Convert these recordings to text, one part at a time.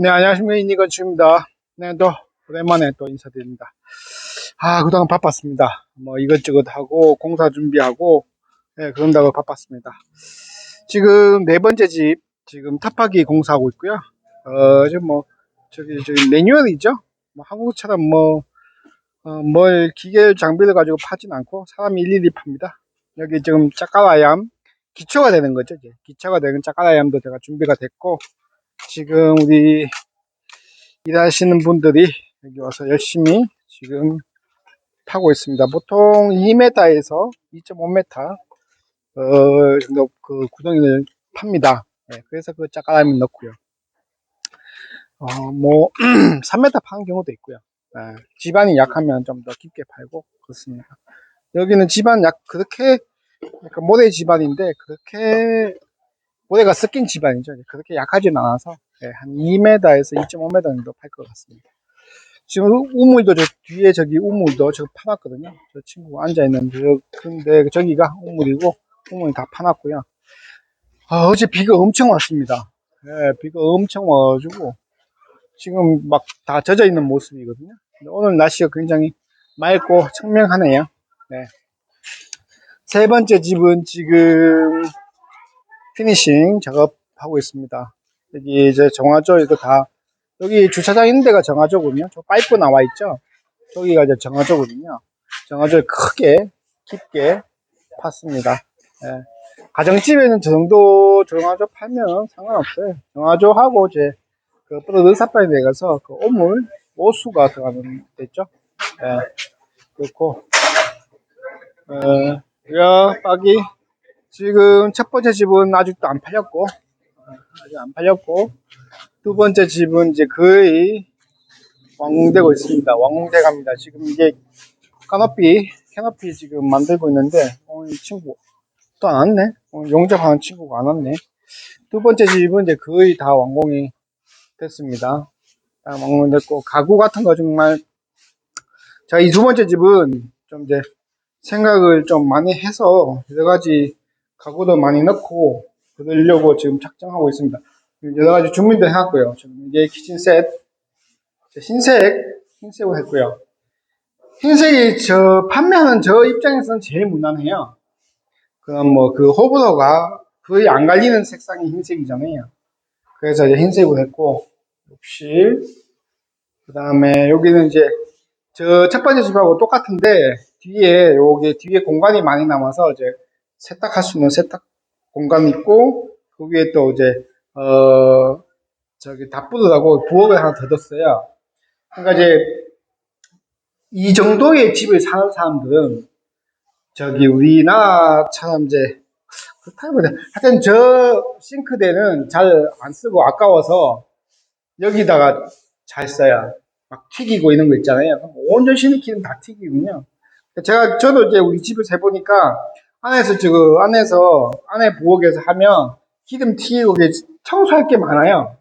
네, 안녕하십니까. 이니건축입니다. 네, 또, 오랜만에 또 인사드립니다. 아, 그동안 바빴습니다. 뭐, 이것저것 하고, 공사 준비하고, 네, 그런다고 바빴습니다. 지금 네 번째 집, 지금 탑하기 공사하고 있고요. 어, 지금 뭐, 저기, 저기, 매뉴얼이죠? 뭐, 한국처럼 뭐, 어, 뭘 기계 장비를 가지고 파진 않고, 사람이 일일이 팝니다. 여기 지금 짜까라얌, 기초가 되는 거죠. 기초가 되는 짜까라얌도 제가 준비가 됐고, 지금 우리 일하시는 분들이 여기 와서 열심히 지금 타고 있습니다. 보통 2m에서 2.5m 어, 그 구덩이를 팝니다. 네, 그래서 그 짜까라미 넣고요. 어, 뭐 3m 파는 경우도 있고요. 네, 집안이 약하면 좀 더 깊게 팔고 그렇습니다. 여기는 집안 약 그렇게 약간 모래 집안인데 그렇게 모래가 섞인 집안이죠. 그렇게 약하진 않아서 예, 한 2m에서 2.5m 정도 팔 것 같습니다. 지금 우물도 저 뒤에 저기 우물도 저 파놨거든요. 저 친구가 앉아 있는 저, 근데 저기가 우물이고 우물이 다 파놨고요. 아, 어제 비가 엄청 왔습니다. 예, 비가 엄청 와가지고 지금 막 다 젖어 있는 모습이거든요. 오늘 날씨가 굉장히 맑고 청명하네요. 네. 세 번째 집은 지금 피니싱 작업하고 있습니다. 여기 이제 정화조 이거 다 여기 주차장 있는 데가 정화조군요. 저 파이프 나와 있죠. 저기가 이제 정화조거든요. 정화조 크게 깊게 팠습니다. 예. 가정집에는 저 정도 정화조 팔면 상관없어요. 정화조하고 이제 그 프로드사판에 내가서 그 오물 오수가 들어가는 데 있죠. 예. 그렇고 어, 야 빠기 지금 첫 번째 집은 아직도 안 팔렸고 아직 안 팔렸고 두 번째 집은 이제 거의 완공되고 있습니다. 완공돼 갑니다. 지금 이게 카노피 캐노피 지금 만들고 있는데 오늘 이 친구 또 안 왔네. 오늘 용접하는 친구가 안 왔네. 두 번째 집은 이제 거의 다 완공이 됐습니다. 다 완공됐고 가구 같은 거 정말 자 이 두 번째 집은 좀 이제 생각을 좀 많이 해서 여러 가지 가구도 많이 넣고 그러려고 지금 작정하고 있습니다. 여러 가지 주문도 해놨고요. 지금 이게 키친 셋 흰색 흰색으로 했고요. 흰색이 저 판매하는 저 입장에서는 제일 무난해요. 그럼 뭐 그 호불호가 거의 안 갈리는 색상이 흰색이잖아요. 그래서 이제 흰색으로 했고 욕실 그 다음에 여기는 이제 저 첫 번째 집하고 똑같은데 뒤에 요게 뒤에 공간이 많이 남아서 이제 세탁할 수 있는 세탁 공간이 있고 그 위에 또 이제 어 저기 다뿌듯하고 부엌을 하나 더 뒀어요. 그러니까 이제 이 정도의 집을 사는 사람들은 저기 우리나라처럼 이제 그렇다기보다 하여튼 저 싱크대는 잘 안 쓰고 아까워서 여기다가 잘 써야 막 튀기고 이런 거 있잖아요. 온전 시니키는 다 튀기거든요. 제가 저도 이제 우리 집을 세 보니까 안에서 지금 안에서 안에 부엌에서 하면 기름 튀기고 청소할 게 많아요.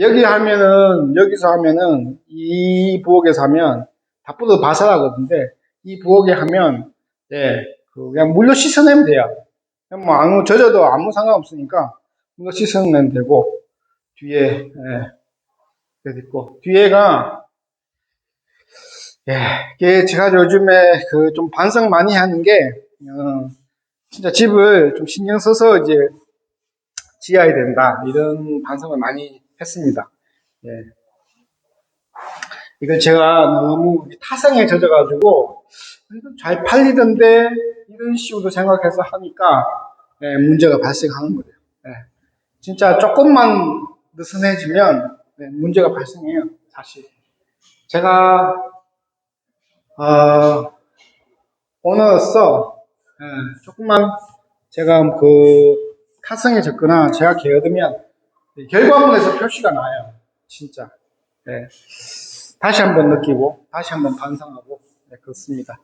여기 하면은 여기서 하면은 이 부엌에서 하면 답보도 바삭하거든요. 이 부엌에 하면 예, 그 그냥 물로 씻어내면 돼요. 그냥 뭐 아무 젖어도 아무 상관없으니까 물로 씻어내면 되고 뒤에 예, 있고 뒤에가 예, 제가 요즘에 그 좀 반성 많이 하는 게 어, 진짜 집을 좀 신경 써서 이제 지어야 된다 이런 반성을 많이 했습니다. 예. 이걸 제가 너무 타성에 젖어가지고 잘 팔리던데 이런 식으로 생각해서 하니까 예, 문제가 발생하는 거예요. 예. 진짜 조금만 느슨해지면 예, 문제가 발생해요. 사실 제가 어, 오너로서 예, 조금만 제가 그 타성해졌거나 제가 게으르면 결과물에서 표시가 나요. 진짜. 네. 다시 한번 느끼고 다시 한번 반성하고 네, 그렇습니다.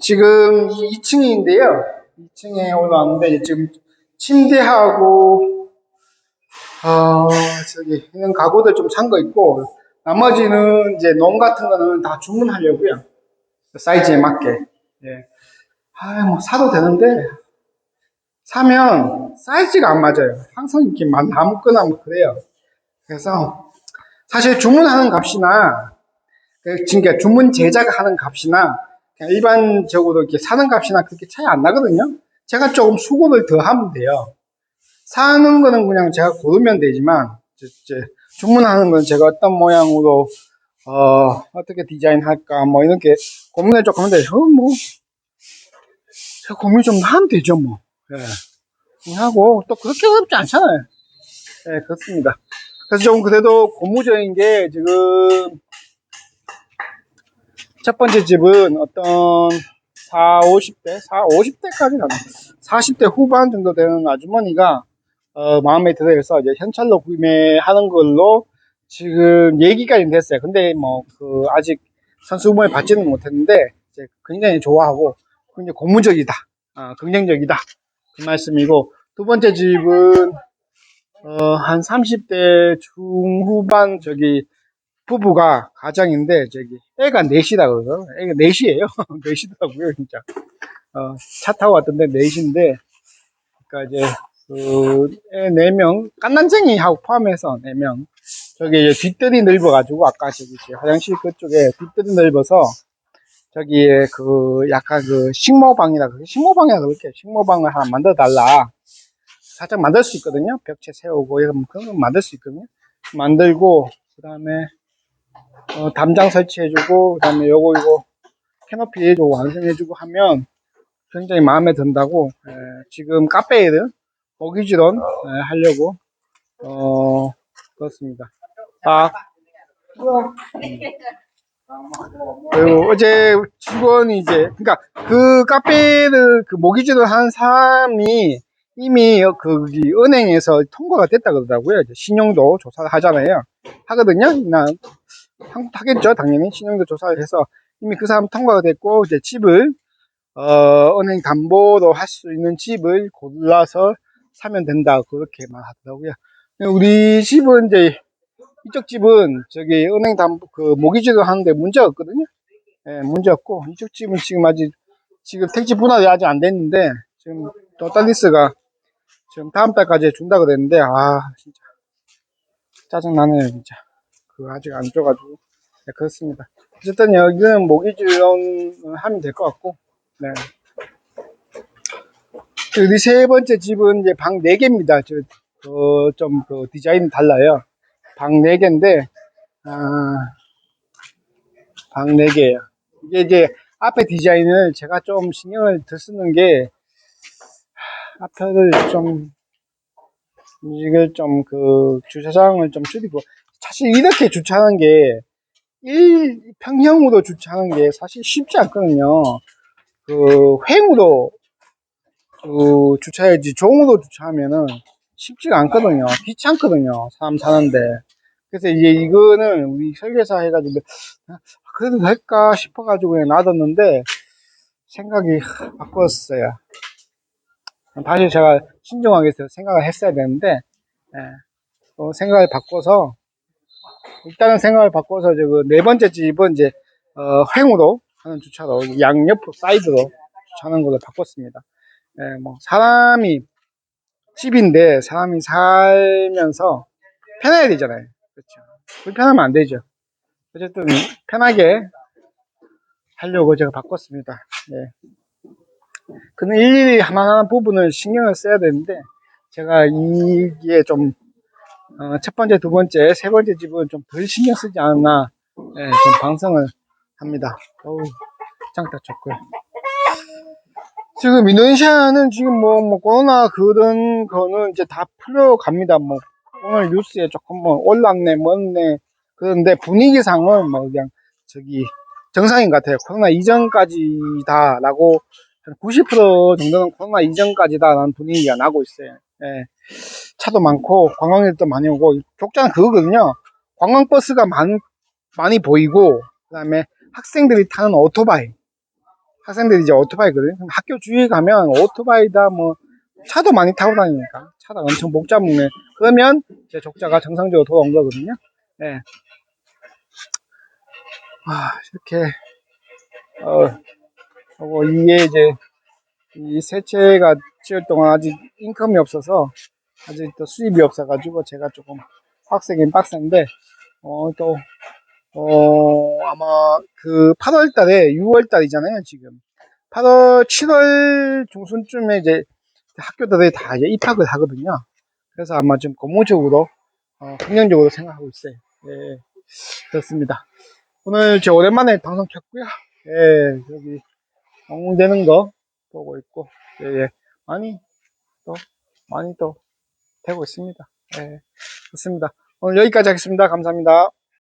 지금 2층인데요. 2층에 올라왔는데 지금 침대하고 어, 저기 있는 가구들 좀 산 거 있고 나머지는 이제 농 같은 거는 다 주문하려고요. 사이즈에 맞게. 예. 아, 뭐 사도 되는데 사면 사이즈가 안 맞아요. 항상 이렇게 다 묶거나 뭐 그래요. 그래서 사실 주문하는 값이나 그 그러니까 주문 제작하는 값이나 그냥 일반적으로 이렇게 사는 값이나 그렇게 차이 안 나거든요. 제가 조금 수고를 더 하면 돼요. 사는 거는 그냥 제가 고르면 되지만 이제- 주문하는 건 제가 어떤 모양으로 어, 어떻게 디자인할까 뭐 이렇게 고민을 조금 하는데 어, 뭐 제가 고민 좀 하면 되죠 뭐. 예. 하고 또 그렇게 어렵지 않잖아요. 예, 그렇습니다. 그래서 좀 그래도 고무적인 게 지금 첫 번째 집은 어떤 4, 50대, 4, 50대까지는 안 40대 후반 정도 되는 아주머니가 어, 마음에 들어서 이제 현찰로 구매하는 걸로 지금 얘기까지 됐어요. 근데 뭐 그 아직 선수 후보에 받지는 못했는데 이제 굉장히 좋아하고 굉장히 고무적이다, 아, 긍정적이다 그 말씀이고 두 번째 집은 어, 한 30대 중후반 저기 부부가 가장인데 저기 애가 넷이다 그러죠. 애가 넷이에요. 넷이더라고요 진짜. 어, 차 타고 왔던데 넷인데 그러니까 이제 그네 명 깐난쟁이하고 포함해서 네 명. 저기 이제 뒷뜰이 넓어가지고 아까 저기 제 화장실 그쪽에 뒷뜰이 넓어서 저기에 그 약간 그 식모방이라 그 식모방이라 그럴게 식모방을 하나 만들어 달라. 살짝 만들 수 있거든요. 벽체 세우고 이런 그런 거 만들 수 있거든요. 만들고 그 다음에 어, 담장 설치해주고 그 다음에 요거 이거 캐노피 해주고 완성해주고 하면 굉장히 마음에 든다고 에, 지금 카페를 모기지론 에, 하려고 어 그렇습니다. 딱 그리고 어제 직원이 이제 그러니까 그 카페를 그 모기지를 한 사람이 이미 거기 은행에서 통과가 됐다 그러더라고요. 신용도 조사를 하잖아요. 하거든요. 나 한국 하겠죠. 당연히 신용도 조사를 해서 이미 그 사람 통과가 됐고 이제 집을 어, 은행 담보로 할 수 있는 집을 골라서 사면 된다 그렇게 말하더라고요. 우리 집은 이제 이쪽 집은 저기 은행 담보 그 모기지도 하는데 문제가 없거든요. 예, 문제 없고 이쪽 집은 지금 아직 지금 택지 분할이 아직 안 됐는데 지금 도달리스가 지금 다음 달까지 준다 그랬는데 아 진짜 짜증 나네요 진짜. 그 아직 안 줘가지고 네, 그렇습니다. 어쨌든 여기는 모기지원 하면 될 것 같고 네. 우리 세 번째 집은 이제 방 4개입니다. 저, 그, 좀, 그, 디자인 달라요. 방 4개인데, 아, 방 4개예요. 이게 이제 앞에 디자인을 제가 좀 신경을 더 쓰는 게, 앞에를 좀, 이걸 좀 그, 주차장을 좀 줄이고, 사실 이렇게 주차하는 게, 1 평형으로 주차하는 게 사실 쉽지 않거든요. 그, 횡으로 그 주차해야지 종으로 주차하면은 쉽지가 않거든요. 귀찮거든요. 사람 사는데. 그래서 이제 이거는 우리 설계사 해가지고 아, 그래도 될까 싶어가지고 그냥 놔뒀는데 생각이 바꿨어요. 다시 제가 신중하게 생각을 했어야 되는데 예, 어, 생각을 바꿔서 일단은 생각을 바꿔서 저그 네 번째 집은 이제 어, 횡으로 하는 주차로 양옆 사이드로 주차하는 걸로 바꿨습니다. 예, 뭐 사람이 집인데 사람이 살면서 편해야 되잖아요. 그렇죠. 불편하면 안 되죠. 어쨌든 편하게 하려고 제가 바꿨습니다. 예. 근데 일일이 하나하나 부분을 신경을 써야 되는데 제가 이게 좀 어, 첫 번째, 두 번째, 세 번째 집은 좀 덜 신경 쓰지 않았나 예, 좀 방송을 합니다. 어우, 짱딱 좋고요. 지금 인도네시아는 지금 뭐, 뭐, 코로나 그런 거는 이제 다 풀려갑니다. 뭐, 오늘 뉴스에 조금 뭐, 올랐네, 뭐네. 그런데 분위기상은 뭐, 그냥, 저기, 정상인 것 같아요. 코로나 이전까지다 라고, 한90% 정도는 코로나 이전까지다 라는 분위기가 나고 있어요. 예. 차도 많고, 관광객도 많이 오고, 족자는 그거거든요. 관광버스가 많, 많이 보이고, 그 다음에 학생들이 타는 오토바이. 학생들이 이제 오토바이거든요. 학교 주위에 가면 오토바이다 뭐 차도 많이 타고 다니니까 차가 엄청 복잡해. 그러면 이제 족자가 정상적으로 돌아온 거거든요. 예. 아 이렇게 어 그리고 이게 이제 이 세체가 7월 동안 아직 인컴이 없어서 아직 또 수입이 없어가지고 제가 조금 빡세긴 빡센데 어, 또, 어, 아마 그 8월 달에 6월 달이잖아요, 지금. 8월, 7월 중순쯤에 이제 학교들이 다 이제 입학을 하거든요. 그래서 아마 좀 고무적으로, 어, 긍정적으로 생각하고 있어요. 예, 그렇습니다. 오늘 제 오랜만에 방송 켰고요. 예, 여기, 엉웅대는 거 보고 있고, 예, 예. 많이 또, 많이 또 되고 있습니다. 예, 좋습니다. 오늘 여기까지 하겠습니다. 감사합니다.